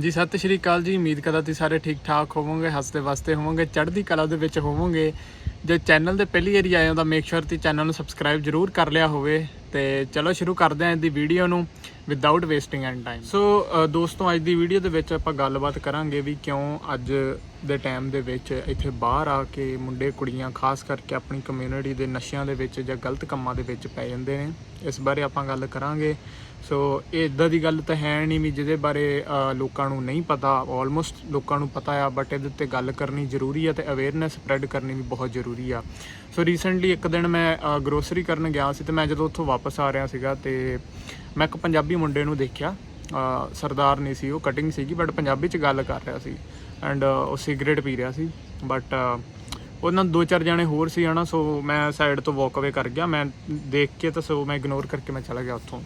ਜੀ, ਸਤਿ ਸ਼੍ਰੀ ਅਕਾਲ ਜੀ। ਉਮੀਦ ਕਰਦਾ ਤੁਸੀਂ ਸਾਰੇ ਠੀਕ ਠਾਕ ਹੋਵੋਗੇ, ਹੱਸਦੇ ਵਸਦੇ ਹੋਵੋਗੇ, ਚੜ੍ਹਦੀ ਕਲਾ ਦੇ ਵਿੱਚ ਹੋਵੋਗੇ। ਜੇ ਚੈਨਲ ਦੇ ਪਹਿਲੀ ਵਾਰੀ ਆਏ ਹੋ ਤਾਂ ਮੇਕ ਸ਼ੋਰ ਤੁਸੀਂ ਚੈਨਲ ਨੂੰ ਸਬਸਕ੍ਰਾਈਬ ਜਰੂਰ ਕਰ ਲਿਆ ਹੋਵੇ। ਤੇ ਚਲੋ ਸ਼ੁਰੂ ਕਰਦੇ ਹਾਂ ਇਸ ਦੀ ਵੀਡੀਓ ਨੂੰ without wasting and time so uh, ਦੋਸਤੋ ਅੱਜ ਦੀ ਵੀਡੀਓ ਦੇ ਵਿੱਚ ਆਪਾਂ ਗੱਲਬਾਤ ਕਰਾਂਗੇ ਵੀ ਕਿਉਂ ਅੱਜ ਦੇ ਟਾਈਮ ਦੇ ਵਿੱਚ ਇੱਥੇ ਬਾਹਰ ਆ ਕੇ ਮੁੰਡੇ ਕੁੜੀਆਂ ਖਾਸ ਕਰਕੇ ਆਪਣੀ ਕਮਿਊਨਿਟੀ ਦੇ ਨਸ਼ਿਆਂ ਦੇ ਵਿੱਚ ਜਾਂ ਗਲਤ ਕੰਮਾਂ ਦੇ ਵਿੱਚ ਪੈ ਜਾਂਦੇ ਨੇ। ਇਸ ਬਾਰੇ ਆਪਾਂ ਗੱਲ ਕਰਾਂਗੇ। ਸੋ ਇਹ ਇਦਾਂ ਦੀ ਗੱਲ ਤਾਂ ਹੈ ਨਹੀਂ ਵੀ ਜਿਹਦੇ ਬਾਰੇ ਲੋਕਾਂ ਨੂੰ ਨਹੀਂ ਪਤਾ ਆਲਮੋਸਟ ਲੋਕਾਂ ਨੂੰ ਪਤਾ ਆ ਬਟ ਇਹਦੇ ਉੱਤੇ ਗੱਲ ਕਰਨੀ ਜ਼ਰੂਰੀ ਆ ਤੇ ਅਵੇਅਰਨੈਸ ਸਪਰੈਡ ਕਰਨੀ ਵੀ ਬਹੁਤ ਜ਼ਰੂਰੀ ਆ। ਸੋ ਰੀਸੈਂਟਲੀ ਇੱਕ ਦਿਨ ਮੈਂ ਗਰੋਸਰੀ ਕਰਨ ਗਿਆ ਸੀ ਤੇ ਮੈਂ ਜਦੋਂ ਉੱਥੋਂ ਵਾਪਸ ਆ ਰਿਹਾ ਸੀਗਾ ਤੇ ਮੈਂ ਇੱਕ ਪੰਜਾਬੀ ਮੁੰਡੇ ਨੂੰ ਦੇਖਿਆ। ਸਰਦਾਰ ਨਹੀਂ ਸੀ, ਉਹ ਕਟਿੰਗ ਸੀਗੀ ਬਟ ਪੰਜਾਬੀ ਚ ਗੱਲ ਕਰ ਰਿਹਾ ਸੀ ਐਂਡ ਉਹ ਸਿਗਰਟ ਪੀ ਰਿਹਾ ਸੀ। ਬਟ ਉਹਨਾਂ ਦੋ ਚਾਰ ਜਣੇ ਹੋਰ ਸੀ ਹਨਾ ਸੋ ਮੈਂ ਸਾਈਡ ਤੋਂ ਵਾਕ ਅਵੇ ਕਰ ਗਿਆ। ਮੈਂ ਦੇਖ ਕੇ ਤਾਂ ਸੋ ਮੈਂ ਇਗਨੋਰ ਕਰਕੇ ਮੈਂ ਚਲਾ ਗਿਆ ਉੱਥੋਂ।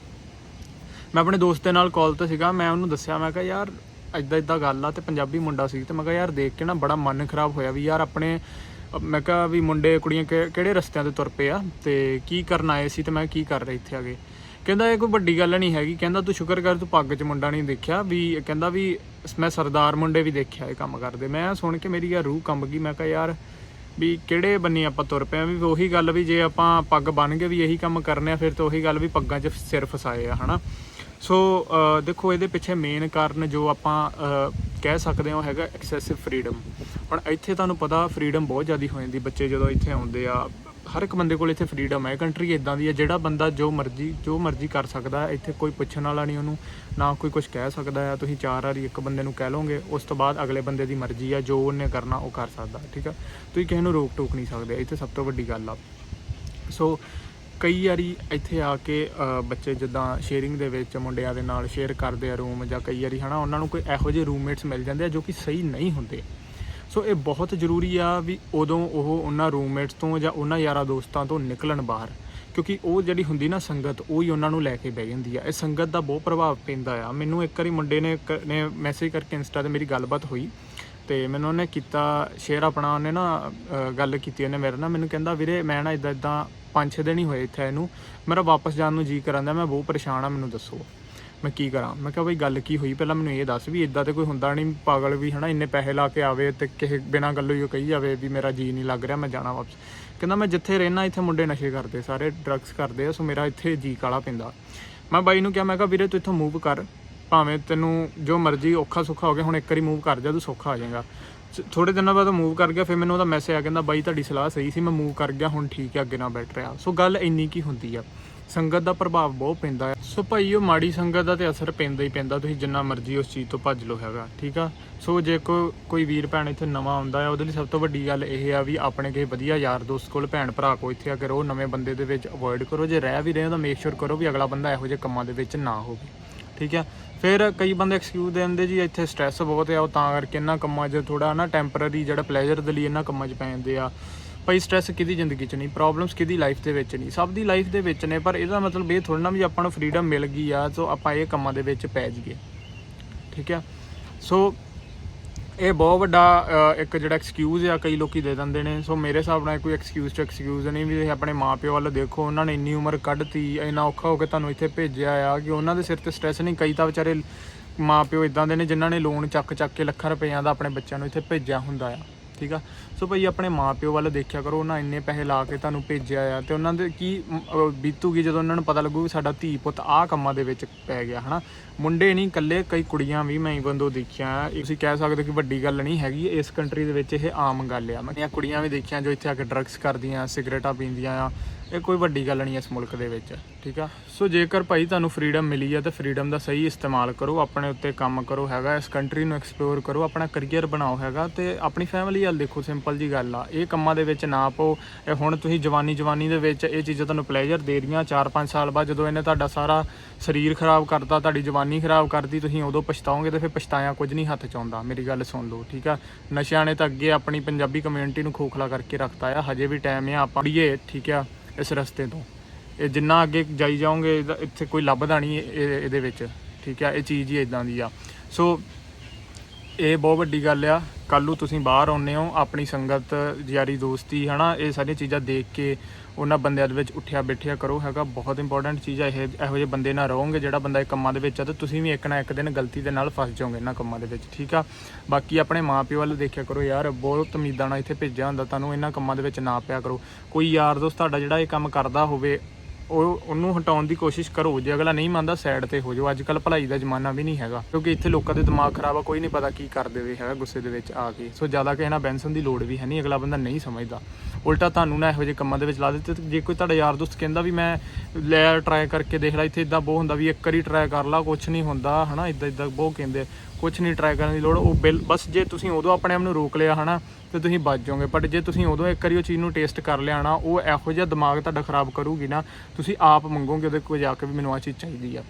ਮੈਂ ਆਪਣੇ ਦੋਸਤ ਦੇ ਨਾਲ ਕਾਲ ਤੇ ਸੀਗਾ, ਮੈਂ ਉਹਨੂੰ ਦੱਸਿਆ, ਮੈਂ ਕਿਹਾ, ਯਾਰ ਇਦਾਂ ਇਦਾਂ ਗੱਲ ਆ ਤੇ ਪੰਜਾਬੀ ਮੁੰਡਾ ਸੀ। ਤੇ ਮੈਂ ਕਿਹਾ, ਯਾਰ, ਦੇਖ ਕੇ ਨਾ ਬੜਾ ਮਨ ਖਰਾਬ ਹੋਇਆ ਵੀ ਯਾਰ, ਆਪਣੇ ਮੈਂ ਕਿਹਾ ਵੀ ਮੁੰਡੇ, ਕੁੜੀਆਂ ਕਿ- ਕਿਹੜੇ ਰਸਤਿਆਂ ਤੇ ਤੁਰ ਪਏ ਆ ਤੇ ਕੀ ਕਰਨ ਆਏ ਸੀ ਤੇ ਮੈਂ ਕੀ ਕਰ ਰਿਹਾ ਇੱਥੇ ਆ ਕੇ। ਕਹਿੰਦਾ ਇਹ ਕੋਈ ਵੱਡੀ ਗੱਲ ਨਹੀਂ ਹੈਗੀ। ਕਹਿੰਦਾ ਤੂੰ ਸ਼ੁਕਰ ਕਰ, ਤੂੰ ਪੱਗ 'ਚ ਮੁੰਡਾ ਨਹੀਂ ਦੇਖਿਆ। ਵੀ ਕਹਿੰਦਾ ਵੀ ਮੈਂ ਸਰਦਾਰ ਮੁੰਡੇ ਵੀ ਦੇਖਿਆ ਇਹ ਕੰਮ ਕਰਦੇ। ਮੈਂ ਸੁਣ ਕੇ ਮੇਰੀ ਯਾਰ ਰੂਹ ਕੰਬ ਗਈ। ਮੈਂ ਕਿਹਾ ਯਾਰ ਵੀ ਕਿਹੜੇ ਬੰਨੇ ਆਪਾਂ ਤੁਰ ਪਏ ਆ? ਵੀ ਉਹੀ ਗੱਲ ਵੀ ਜੇ ਆਪਾਂ ਪੱਗ ਬਣ ਕੇ ਵੀ ਇਹੀ ਕੰਮ ਕਰਨੇ ਆ, ਫਿਰ ਤਾਂ ਉਹੀ ਗੱਲ ਵੀ ਪੱਗਾਂ 'ਚ ਸਿਰ ਫਸਾਏ ਆ, ਹਨਾ? ਸੋ ਦੇਖੋ, ਇਹਦੇ ਪਿੱਛੇ ਮੇਨ ਕਾਰਨ ਜੋ ਆਪਾਂ ਕਹਿ ਸਕਦੇ ਹਾਂ, ਉਹ ਹੈਗਾ ਐਕਸੈਸਿਵ ਫਰੀडम ਹੁਣ ਇੱਥੇ ਤੁਹਾਨੂੰ ਪਤਾ ਫਰੀडम ਬਹੁਤ ਜ਼ਿਆਦਾ ਹੋ ਜਾਂਦੀ ਬੱਚੇ ਜਦੋਂ ਇੱਥੇ ਆਉਂਦੇ ਆ। ਹਰ ਇੱਕ ਬੰਦੇ ਕੋਲ ਇੱਥੇ ਫਰੀडम ਹੈ। ਕੰਟਰੀ ਇਦਾਂ ਦੀ ਹੈ, ਜਿਹੜਾ ਬੰਦਾ ਜੋ ਮਰਜ਼ੀ ਜੋ ਮਰਜ਼ੀ ਕਰ ਸਕਦਾ ਇੱਥੇ ਕੋਈ ਪੁੱਛਣ ਵਾਲਾ ਨਹੀਂ ਉਹਨੂੰ, ਨਾ ਕੋਈ ਕੁਝ ਕਹਿ ਸਕਦਾ ਆ ਤੁਸੀਂ ਚਾਰ ਵਾਰੀ ਇੱਕ ਬੰਦੇ ਨੂੰ ਕਹਿ ਲੋਗੇ ਉਸ ਤੋਂ ਬਾਅਦ ਅਗਲੇ ਬੰਦੇ ਦੀ ਮਰਜ਼ੀ ਆ ਜੋ ਉਹਨੇ ਕਰਨਾ, ਉਹ ਕਰ ਸਕਦਾ, ਠੀਕ ਆ? ਤੁਸੀਂ ਕਿਸੇ ਨੂੰ ਰੋਕ ਟੋਕ ਨਹੀਂ ਸਕਦੇ ਇੱਥੇ ਸਭ ਤੋਂ ਵੱਡੀ ਗੱਲ ਆ। ਸੋ ਕਈ ਵਾਰੀ ਇੱਥੇ ਆ ਕੇ ਬੱਚੇ ਜਿੱਦਾਂ ਸ਼ੇਅਰਿੰਗ ਦੇ ਵਿੱਚ ਮੁੰਡਿਆਂ ਦੇ ਨਾਲ ਸ਼ੇਅਰ ਕਰਦੇ ਆ ਰੂਮ ਜਾਂ ਕਈ ਵਾਰੀ ਹਨਾ, ਉਹਨਾਂ ਨੂੰ ਕੋਈ ਇਹੋ ਜਿਹੇ ਰੂਮਮੇਟਸ ਮਿਲ ਜਾਂਦੇ ਆ ਜੋ ਕਿ ਸਹੀ ਨਹੀਂ ਹੁੰਦੇ। ਸੋ ਇਹ ਬਹੁਤ ਜ਼ਰੂਰੀ ਆ ਵੀ ਉਦੋਂ ਉਹ ਉਹਨਾਂ ਰੂਮਮੇਟਸ ਤੋਂ ਜਾਂ ਉਹਨਾਂ ਯਾਰਾਂ ਦੋਸਤਾਂ ਤੋਂ ਨਿਕਲਣ ਬਾਹਰ, ਕਿਉਂਕਿ ਉਹ ਜਿਹੜੀ ਹੁੰਦੀ ਨਾ ਸੰਗਤ, ਉਹ ਹੀ ਉਹਨਾਂ ਨੂੰ ਲੈ ਕੇ ਬਹਿ ਜਾਂਦੀ ਆ। ਇਹ ਸੰਗਤ ਦਾ ਬਹੁਤ ਪ੍ਰਭਾਵ ਪੈਂਦਾ ਆ। ਮੈਨੂੰ ਇੱਕ ਵਾਰੀ ਮੁੰਡੇ ਨੇ ਕ- ਨੇ ਮੈਸੇਜ ਕਰਕੇ ਇੰਸਟਾ ਤੇ ਮੇਰੀ ਗੱਲਬਾਤ ਹੋਈ ਤੇ ਮੈਨੂੰ ਉਹਨੇ ਕੀਤਾ ਸ਼ੇਅਰ ਆਪਣਾ, ਉਹਨੇ ਨਾ ਗੱਲ ਕੀਤੀ, ਉਹਨੇ ਮੇਰੇ ਨਾਲ, ਮੈਨੂੰ ਕਹਿੰਦਾ, ਵੀਰੇ ਮੈਂ ਨਾ ਇਦਾਂ ਇਦਾਂ ਪੰਜ ਛੇ ਦਿਨ ਹੀ ਹੋਏ ਇੱਥੇ ਇਹਨੂੰ ਮੇਰਾ ਵਾਪਸ ਜਾਣ ਨੂੰ ਜੀ ਕਰਾਂਦਾ, ਮੈਂ ਬਹੁਤ ਪਰੇਸ਼ਾਨ ਆ, ਮੈਨੂੰ ਦੱਸੋ। ਮੈਂ ਕੀ ਕਰਾਂ? ਮੈਂ ਕਿਹਾ ਬਈ ਗੱਲ ਕੀ ਹੋਈ? ਪਹਿਲਾਂ ਮੈਨੂੰ ਇਹ ਦੱਸ ਵੀ ਇਦਾਂ ਤੇ ਕੋਈ ਹੁੰਦਾ ਨਹੀਂ, ਪਾਗਲ ਵੀ ਹਨਾ, ਇੰਨੇ ਪੈਸੇ ਲਾ ਕੇ ਆਵੇ ਤੇ ਕਿਸੇ ਬਿਨਾਂ ਗੱਲੋਂ ਹੀ ਉਹ ਕਹੀ ਜਾਵੇ ਵੀ ਮੇਰਾ ਜੀ ਨਹੀਂ ਲੱਗ ਰਿਹਾ, ਮੈਂ ਜਾਣਾ ਵਾਪਸ। ਕਹਿੰਦਾ ਮੈਂ ਜਿੱਥੇ ਰਹਿਣਾ, ਇੱਥੇ ਮੁੰਡੇ ਨਸ਼ੇ ਕਰਦੇ, ਸਾਰੇ ਡਰੱਗਸ ਕਰਦੇ ਆ, ਸੋ ਮੇਰਾ ਇੱਥੇ ਜੀ ਕਾਲਾ ਪੈਂਦਾ। ਮੈਂ ਬਾਈ ਨੂੰ ਕਿਹਾ, ਮੈਂ ਕਿਹਾ ਵੀਰੇ ਤੂੰ ਇੱਥੋਂ ਮੂਵ ਕਰ। ਭਾਵੇਂ ਤੈਨੂੰ ਜੋ ਮਰਜ਼ੀ ਔਖਾ ਸੁੱਖਾ ਹੋ ਗਿਆ, ਹੁਣ ਇੱਕ ਵਾਰੀ ਮੂਵ ਕਰ ਜਾ, ਤੂੰ ਸੌਖਾ ਆ ਜਾਏਗਾ। ਥੋੜੇ ਦਿਨਾਂ ਬਾਅਦ ਮੂਵ ਕਰ ਗਿਆ, ਫਿਰ ਮੈਨੂੰ ਉਹਦਾ ਮੈਸੇਜ ਆ ਕਹਿੰਦਾ, ਬਾਈ, ਤੁਹਾਡੀ ਸਲਾਹ ਸਹੀ ਸੀ, ਮੈਂ ਮੂਵ ਕਰ ਗਿਆ, ਹੁਣ ਠੀਕ ਹੈ, ਅੱਗੇ ਨਾ ਬੈਠ ਰਿਹਾ ਸੋ ਗੱਲ ਇੰਨੀ ਕੀ ਹੁੰਦੀ ਆ। ਸੰਗਤ ਦਾ ਪ੍ਰਭਾਵ ਬਹੁਤ ਪੈਂਦਾ ਹੈ ਸੋ ਭਾਈ, ਉਹ ਮਾੜੀ ਸੰਗਤ ਦਾ ਤੇ ਅਸਰ ਪੈਂਦਾ ਹੀ ਪੈਂਦਾ, ਤੁਸੀਂ ਜਿੰਨਾ ਮਰਜ਼ੀ ਉਸ ਚੀਜ਼ ਤੋਂ ਭੱਜ ਲਓ ਹੈਗਾ, ਠੀਕ ਆ? ਸੋ ਜੇ ਕੋ, ਕੋਈ ਵੀਰ ਭੈਣ ਇੱਥੇ ਨਵਾਂ ਆਉਂਦਾ ਹੈ ਉਹਦੇ ਲਈ ਸਭ ਤੋਂ ਵੱਡੀ ਗੱਲ ਇਹ ਆ ਵੀ ਆਪਣੇ ਕਿਸੇ ਵਧੀਆ ਯਾਰ ਦੋਸਤ ਕੋਲ ਭੈਣ ਭਰਾ ਕੋ ਇੱਥੇ ਆ ਕੇ ਰਹੋ ਨਵੇਂ ਬੰਦੇ ਦੇ ਵਿੱਚ ਅਵੋਇਡ ਕਰੋ, ਜੇ ਰਹਿ ਵੀ ਰਹੇ ਹੋ ਤਾਂ ਮੇਕ ਸ਼ੋਰ ਕਰੋ ਵੀ ਅਗਲਾ ਬੰਦਾ ਇਹੋ ਜਿਹੇ ਕੰਮਾਂ ਦੇ ਵਿੱਚ ਨਾ ਹੋਵੇ। ਠੀਕ ਆ? ਫਿਰ ਕਈ ਬੰਦੇ ਐਕਸਕਿਊਜ਼ ਦਿੰਦੇ ਜੀ, ਇੱਥੇ ਸਟ੍ਰੈਸ ਬਹੁਤ ਆ, ਉਹ ਤਾਂ ਕਰਕੇ ਇਹਨਾਂ ਕੰਮਾਂ 'ਚ ਥੋੜਾ ਨਾ ਟੈਂਪਰਰੀ ਜਿਹੜਾ ਪਲੇਜ਼ਰ ਦੇ ਲਈ ਇਹਨਾਂ ਕੰਮਾਂ 'ਚ ਪੈ ਜਾਂਦੇ ਆ। ਭਾਈ ਸਟ੍ਰੈਸ ਕਿਹਦੀ ਜ਼ਿੰਦਗੀ 'ਚ ਨਹੀਂ ਪ੍ਰੋਬਲਮਸ ਕਿਹਦੀ ਲਾਈਫ ਦੇ ਵਿੱਚ ਨਹੀਂ। ਸਭ ਦੀ ਲਾਈਫ ਦੇ ਵਿੱਚ ਨੇ, ਪਰ ਇਹਦਾ ਮਤਲਬ ਇਹ ਥੋੜਾ ਨਾ ਵੀ ਆਪਾਂ ਨੂੰ ਫਰੀडम ਮਿਲ ਗਈ ਆ, ਸੋ ਆਪਾਂ ਇਹ ਕੰਮਾਂ ਦੇ ਵਿੱਚ ਪੈ ਜਾਈਏ। ਠੀਕ ਆ? ਸੋ ਇਹ ਬਹੁਤ ਵੱਡਾ ਅ, ਇੱਕ ਜਿਹੜਾ ਐਕਸਕਿਊਜ਼ ਆ ਕਈ ਲੋਕੀ ਦੇ ਦਿੰਦੇ ਨੇ। ਸੋ ਮੇਰੇ ਹਿਸਾਬ ਨਾਲ ਇਹ ਕੋਈ ਐਕਸਕਿਊਜ਼ ਚ ਐਕਸਕਿਊਜ਼ ਨਹੀਂ ਵੀ ਤੁਸੀਂ ਆਪਣੇ ਮਾਪਿਓ ਵੱਲ ਦੇਖੋ। ਉਹਨਾਂ ਨੇ ਇੰਨੀ ਉਮਰ ਕੱਢਤੀ ਇੰਨਾ ਔਖਾ ਹੋ ਕੇ ਤੁਹਾਨੂੰ ਇੱਥੇ ਭੇਜਿਆ ਆ ਕਿ ਉਹਨਾਂ ਦੇ ਸਿਰ ਤੇ ਸਟ੍ਰੈਸ ਨਹੀਂ। ਕਈ ਤਾਂ ਵਿਚਾਰੇ ਮਾਪਿਓ ਇਦਾਂ ਦੇ ਨੇ ਜਿਨ੍ਹਾਂ ਨੇ ਲੋਨ ਚੱਕ ਚੱਕ ਕੇ ਲੱਖਾਂ ਰੁਪਈਆਂ ਦਾ ਆਪਣੇ ਬੱਚਿਆਂ ਨੂੰ ਇੱਥੇ ਭੇਜਿਆ ਹੁੰਦਾ ਆ। ਠੀਕ ਆ? ਸੋ ਭਾਈ ਆਪਣੇ ਮਾਪਿਓ ਵੱਲ ਦੇਖਿਆ ਕਰੋ ਉਹਨਾਂ ਇੰਨੇ ਪੈਸੇ ਲਾ ਕੇ ਤੁਹਾਨੂੰ ਭੇਜਿਆ ਆ ਤੇ ਉਹਨਾਂ ਦੇ ਕੀ ਅਹ, ਬੀਤੂਗੀ ਜਦੋਂ ਉਹਨਾਂ ਨੂੰ ਪਤਾ ਲੱਗੂ ਵੀ ਸਾਡਾ ਧੀ ਪੁੱਤ ਆਹ ਕੰਮਾਂ ਦੇ ਵਿੱਚ ਪੈ ਗਿਆ ਹਨਾ? ਮੁੰਡੇ ਨਹੀਂ ਇਕੱਲੇ ਕਈ ਕੁੜੀਆਂ ਵੀ ਮੈਂ ਬੰਦੋ ਦੇਖਿਆ ਇਹ ਤੁਸੀਂ ਕਹਿ ਸਕਦੇ ਹੋ ਕਿ ਵੱਡੀ ਗੱਲ ਨਹੀਂ ਹੈਗੀ ਇਸ ਕੰਟਰੀ ਦੇ ਵਿੱਚ ਇਹ ਆਮ ਗੱਲ ਆ। ਮੈਂ ਕੁੜੀਆਂ ਵੀ ਦੇਖੀਆਂ ਜੋ ਇੱਥੇ ਆ ਕੇ ਡਰੱਗਸ ਕਰਦੀਆਂ ਸਿਗਰਟਾਂ ਪੀਂਦੀਆਂ ਆ ਇਹ ਕੋਈ ਵੱਡੀ ਗੱਲ ਨਹੀਂ ਇਸ ਮੁਲਕ ਦੇ ਵਿੱਚ, ਠੀਕ ਆ? ਸੋ ਜੇਕਰ ਭਾਈ ਤੁਹਾਨੂੰ ਫਰੀडम ਮਿਲੀ ਆ, ਤਾਂ ਫਰੀडम ਦਾ ਸਹੀ ਇਸਤੇਮਾਲ ਕਰੋ, ਆਪਣੇ ਉੱਤੇ ਕੰਮ ਕਰੋ ਹੈਗਾ, ਇਸ ਕੰਟਰੀ ਨੂੰ ਐਕਸਪਲੋਰ ਕਰੋ, ਆਪਣਾ ਕਰੀਅਰ ਬਣਾਓ ਹੈਗਾ, ਤੇ ਆਪਣੀ ਫੈਮਿਲੀ ਵੱਲ ਦੇਖੋ ਸਿੰਪਲ ਜੀ ਗੱਲ ਆ। ਇਹ ਕੰਮਾਂ ਦੇ ਵਿੱਚ ਨਾ ਪਓ, ਇਹ ਹੁਣ ਤੁਸੀਂ ਜਵਾਨੀ ਜਵਾਨੀ ਦੇ ਵਿੱਚ ਇਹ ਚੀਜ਼ਾਂ ਤੁਹਾਨੂੰ ਪਲੇਜ਼ਰ ਦੇ ਰਹੀਆਂ 4-5 ਸਾਲ ਬਾਅਦ ਜਦੋਂ ਇਹਨੇ ਤੁਹਾਡਾ ਸਾਰਾ ਸਰੀਰ ਖਰਾਬ ਕਰਤਾ, ਤੁਹਾਡੀ ਜਵਾਨੀ ਖਰਾਬ ਕਰਤੀ, ਤੁਸੀਂ ਉਦੋਂ ਪਛਤਾਓਗੇ, ਤੇ ਫਿਰ ਪਛਤਾਇਆ ਕੁਝ ਨਹੀਂ ਹੱਥ ਚ ਆਉਂਦਾ, ਮੇਰੀ ਗੱਲ ਸੁਣ ਲਓ, ਠੀਕ ਆ? ਨਸ਼ਿਆਂ ਨੇ ਤਾਂ ਅੱਗੇ ਆਪਣੀ ਪੰਜਾਬੀ ਕਮਿਊਨਿਟੀ ਨੂੰ ਖੋਖਲਾ ਕਰਕੇ ਰੱਖਤਾ ਆ, ਹਜੇ ਵੀ ਟਾਈਮ ਆ, ਆਪਾਂ ਠੀਕ ਆ? ਇਸ ਰਸਤੇ ਤੋਂ। ਇਹ ਜਿੰਨਾ ਅੱਗੇ ਜਾਈ ਜਾਓਗੇ ਇੱਥੇ ਕੋਈ ਲੱਭਦਾ ਨਹੀਂ ਇਹ- ਇਹਦੇ ਵਿੱਚ। ਠੀਕ ਆ, ਇਹ ਚੀਜ਼ ਹੀ ਇਦਾਂ ਦੀ ਆ। ਸੋ, ਇਹ ਬਹੁਤ ਵੱਡੀ ਗੱਲ ਆ। ਕੱਲ੍ਹ ਨੂੰ ਤੁਸੀਂ ਬਾਹਰ ਆਉਂਦੇ ਹੋ, ਆਪਣੀ ਸੰਗਤ, ਯਾਰੀ ਦੋਸਤੀ, ਹਨਾ, ਇਹ ਸਾਰੀਆਂ ਚੀਜ਼ਾਂ ਦੇਖ ਕੇ ਉਹਨਾਂ ਬੰਦਿਆਂ ਦੇ ਵਿੱਚ ਉੱਠਿਆ ਬੈਠਿਆ ਕਰੋ ਹੈਗਾ, ਬਹੁਤ ਇੰਪੋਰਟੈਂਟ ਚੀਜ਼ ਹੈ ਇਹ, ਇਹੋ ਜਿਹੇ ਬੰਦੇ ਨਾਲ ਰਹੋਗੇ ਜਿਹੜਾ ਬੰਦਾ ਇਹ ਕੰਮਾਂ ਦੇ ਵਿੱਚ ਆ ਤੇ ਤੁਸੀਂ ਵੀ ਇੱਕ ਨਾ ਇੱਕ ਦਿਨ ਗਲਤੀ ਦੇ ਨਾਲ ਫਸ ਜਾਓਗੇ ਇਹਨਾਂ ਕੰਮਾਂ ਦੇ ਵਿੱਚ, ਠੀਕ ਆ? ਬਾਕੀ ਆਪਣੇ ਮਾਪਿਓ ਵੱਲ ਦੇਖਿਆ ਕਰੋ ਯਾਰ, ਬਹੁਤ ਉਮੀਦਾਂ ਨਾਲ ਇੱਥੇ ਭੇਜਿਆ ਹੁੰਦਾ, ਤੁਹਾਨੂੰ ਇਹਨਾਂ ਕੰਮਾਂ ਦੇ ਵਿੱਚ ਨਾ ਪਿਆ ਕਰੋ। ਕੋਈ ਯਾਰ ਦੋਸਤ ਤੁਹਾਡਾ ਜਿਹੜਾ ਇਹ ਕੰਮ ਕਰਦਾ ਹੋਵੇ, ਉਹ ਉਹਨੂੰ ਹਟਾਉਣ ਦੀ ਕੋਸ਼ਿਸ਼ ਕਰੋ, ਜੇ ਅਗਲਾ ਨਹੀਂ ਮੰਨਦਾ ਸਾਈਡ ਤੇ ਹੋ ਜਾਓ। ਅੱਜ ਕੱਲ ਭਲਾਈ ਦਾ ਜ਼ਮਾਨਾ ਵੀ ਨਹੀਂ ਹੈਗਾ, ਕਿਉਂਕਿ ਇੱਥੇ ਲੋਕਾਂ ਦੇ ਦਿਮਾਗ ਖਰਾਬ ਆ, ਕੋਈ ਨਹੀਂ ਪਤਾ ਕੀ ਕਰ ਦੇਵੇ ਹੈਗਾ ਗੁੱਸੇ ਦੇ ਵਿੱਚ ਆ ਕੇ। ਸੋ ਜ਼ਿਆਦਾ ਕਿਸੇ ਨਾਲ ਬੈਂਸਨ ਦੀ ਲੋੜ ਵੀ ਹੈ ਨਹੀਂ, ਅਗਲਾ ਬੰਦਾ ਨਹੀਂ ਸਮਝਦਾ। ਉਲਟਾ ਤੁਹਾਨੂੰ ਨਾ ਇਹੋ ਜਿਹੇ ਕੰਮਾਂ ਦੇ ਵਿੱਚ ਲਾ ਦਿੱਤੇ ਜੇ ਕੋਈ ਤੁਹਾਡਾ ਯਾਰ ਦੋਸਤ ਕਹਿੰਦਾ ਵੀ ਮੈਂ ਲੈ ਟਰਾਈ ਕਰਕੇ ਦੇਖ ਲੈ, ਇੱਥੇ ਇਦਾਂ ਬਹੁਤ ਹੁੰਦਾ ਵੀ ਇੱਕ ਵਾਰੀ ਟਰਾਈ ਕਰ ਲਾ ਕੁਝ ਨਹੀਂ ਹੁੰਦਾ, ਹਨਾ ਇਦਾਂ ਇਦਾਂ ਬਹੁਤ ਕਹਿੰਦੇ ਕੁਝ ਨਹੀਂ ਟਰਾਈ ਕਰਨ ਦੀ ਲੋੜ, ਉਹ ਬਿਲ ਬਸ ਜੇ ਤੁਸੀਂ ਉਦੋਂ ਆਪਣੇ ਆਪ ਨੂੰ ਰੋਕ ਲਿਆ, ਹਨਾ, ਤੇ ਤੁਸੀਂ ਬਚ ਜਾਓਗੇ। ਬਟ ਜੇ ਤੁਸੀਂ ਉਦੋਂ ਇੱਕ ਵਾਰੀ ਉਹ ਚੀਜ਼ ਨੂੰ ਟੇਸਟ ਕਰ ਲਿਆ ਨਾ, ਉਹ ਇਹੋ ਜਿਹਾ ਦਿਮਾਗ ਤੁਹਾਡਾ ਖਰਾਬ ਕਰੂਗੀ ਨਾ, ਤੁਸੀਂ ਆਪ ਮੰਗੋਗੇ ਉਹਦੇ ਕੋਲ ਜਾ ਕੇ ਵੀ ਮੈਨੂੰ ਆ ਚੀਜ਼ ਚਾਹੀਦੀ ਆ।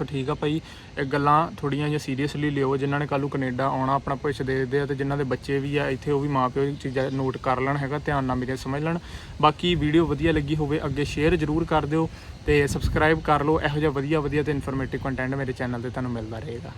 ਸੋ ਠੀਕ ਆ ਭਾਈ। ਇਹ ਗੱਲਾਂ ਥੋੜੀਆਂ ਜਿਹੀਆਂ ਸੀਰੀਅਸਲੀ ਲਿਓ, ਜਿਨ੍ਹਾਂ ਨੇ ਕੱਲ੍ਹ ਨੂੰ ਕੈਨੇਡਾ ਆਉਣਾ, ਆਪਣਾ ਭਵਿੱਖ ਦੇਖਦੇ ਆ ਤੇ ਜਿਨ੍ਹਾਂ ਦੇ ਬੱਚੇ ਵੀ ਆ, ਇੱਥੇ ਉਹ ਵੀ ਮਾਪਿਓ ਇਹ ਚੀਜ਼ਾਂ ਨੋਟ ਕਰ ਲੈਣ ਹੈਗਾ, ਧਿਆਨ ਨਾਲ ਮੇਰੇ ਸਮਝ ਲੈਣ। ਬਾਕੀ ਵੀਡੀਓ ਵਧੀਆ ਲੱਗੀ ਹੋਵੇ, ਅੱਗੇ ਸ਼ੇਅਰ ਜ਼ਰੂਰ ਕਰ ਦਿਓ ਤੇ ਸਬਸਕ੍ਰਾਈਬ ਕਰ ਲਓ। ਇਹੋ ਜਿਹਾ ਵਧੀਆ ਵਧੀਆ ਤੇ ਇਨਫੋਰਮੇਟਿਵ ਕੰਟੈਂਟ ਮੇਰੇ ਚੈਨਲ ਤੇ ਤੁਹਾਨੂੰ ਮਿਲਦਾ ਰਹੇਗਾ।